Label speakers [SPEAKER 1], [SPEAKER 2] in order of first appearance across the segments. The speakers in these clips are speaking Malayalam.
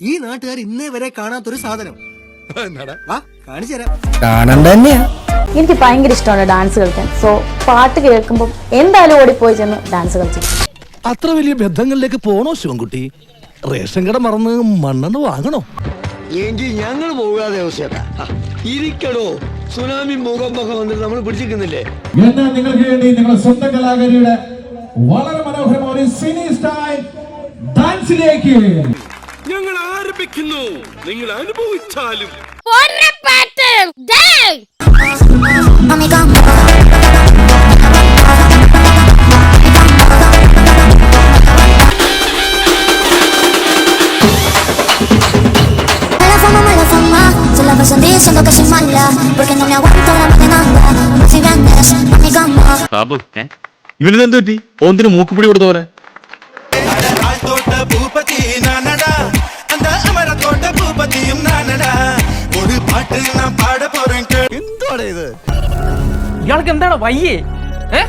[SPEAKER 1] ഈ നാട്ടുകാർ ഇന്നേ വരെ കാണാത്തൊരു സാധനം. വാ കാണിച്ചു തരാം.
[SPEAKER 2] കാണണ്ട തന്നെയാ.
[SPEAKER 3] എനിക്ക് ഭയങ്കര ഇഷ്ടമാണ് ഡാൻസ് കളിക്കാൻ. സോ പാട്ട് കേൾക്കുമ്പോൾ എന്തായാലും ഓടിപ്പോയി ചെന്ന് ഡാൻസ് കളിച്ചു.
[SPEAKER 2] അത്ര വലിയ ബന്ധങ്ങളിലേക്ക് പോണോ ശിവൻകുട്ടി? റേഷൻ കട മറന്ന് മണ്ണെണ്ണ വാങ്ങണോ?
[SPEAKER 4] എങ്കിൽ ഞങ്ങൾ പോകാതെ ഇരിക്കണോ സുനാമി ഭൂകമ്പൊക്കെ വന്നിട്ട് നമ്മൾ പിടിച്ചിരിക്കുന്നില്ലേ?
[SPEAKER 5] എന്നാ നിങ്ങൾക്ക് വേണ്ടി നിങ്ങളുടെ സ്വന്തം കലാകാരിയുടെ വളരെ മനോഹരമായ സിനി സ്റ്റൈൽ ഡാൻസിലേക്ക്
[SPEAKER 6] ഞങ്ങൾ ആരംഭിക്കുന്നു. നിങ്ങൾ അനുഭവിച്ചാലും.
[SPEAKER 7] ഇവനിതെന്ത് പറ്റി? ഓന്തിന് മൂക്കുപിടി കൊടുത്ത പോലെ.
[SPEAKER 4] എന്താണ് ഇത്?
[SPEAKER 8] ഇയാൾക്ക് എന്താണ് വയ്യേ? ഏ?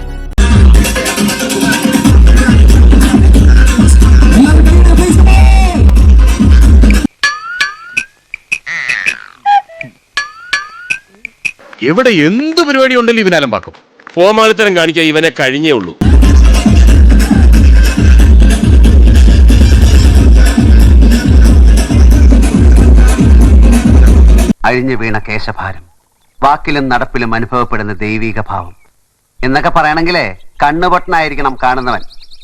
[SPEAKER 7] എവിടെ എന്ത് പരിപാടി ഉണ്ടെങ്കിലും ഇവനാലും പാക്കും
[SPEAKER 6] ഫോമാലിത്തരം കാണിക്കാൻ ഇവനെ കഴിഞ്ഞേ ഉള്ളൂ.
[SPEAKER 9] അഴിഞ്ഞു വീണ കേശഭാരം. വാക്കിലും നടപ്പിലും അനുഭവപ്പെടുന്ന ദൈവിക ഭാവം. എന്നൊക്കെ പറയണെങ്കിലേ കണ്ണുപൊട്ടനായിരിക്കണം കാണുന്നവൻ.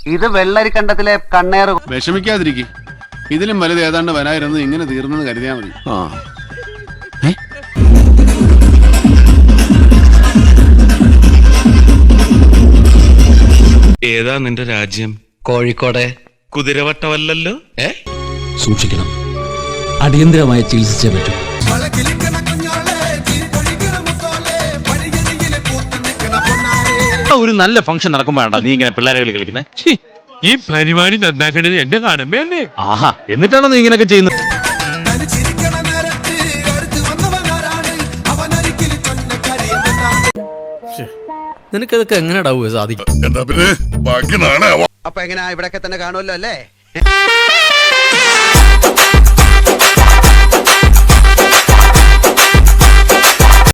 [SPEAKER 9] ഇത് വെള്ളരി വെള്ളരിക്കണ്ടത്തിലെ കണ്ണേറ്
[SPEAKER 10] വിഷമിക്കാതിരിക്കും. ഇതിലും വലുത് ഏതാണ്ട് വരായിരുന്നു ഇങ്ങനെ തീർന്നെന്ന് കരുതിയാ മതി. ആ.
[SPEAKER 6] ഏതാ നിന്റെ രാജ്യം?
[SPEAKER 2] കോഴിക്കോടെ.
[SPEAKER 6] കുതിരവട്ടമല്ലല്ലോ? ഏ?
[SPEAKER 2] സൂക്ഷിക്കണം. അടിയന്തരമായി ചികിത്സിച്ചേ പറ്റൂ.
[SPEAKER 7] ഒരു നല്ല ഫംഗ്ഷൻ നടക്കുമ്പോ വേണ്ട. നീ ഇങ്ങനെ പിള്ളേരെ കളി കളിക്കുന്നത്
[SPEAKER 6] ഈ പരിപാടി നന്നാക്കേണ്ടത് എന്റെ കാണുമ്പോ അല്ലേ?
[SPEAKER 7] ആഹാ എന്നിട്ടാണോ നീ ഇങ്ങനെയൊക്കെ ചെയ്യുന്നത്?
[SPEAKER 2] നിനക്കതൊക്കെ എങ്ങനെ സാധിക്കും?
[SPEAKER 4] അപ്പൊ എങ്ങനെയാ ഇവിടൊക്കെ തന്നെ കാണുമല്ലോ അല്ലേ?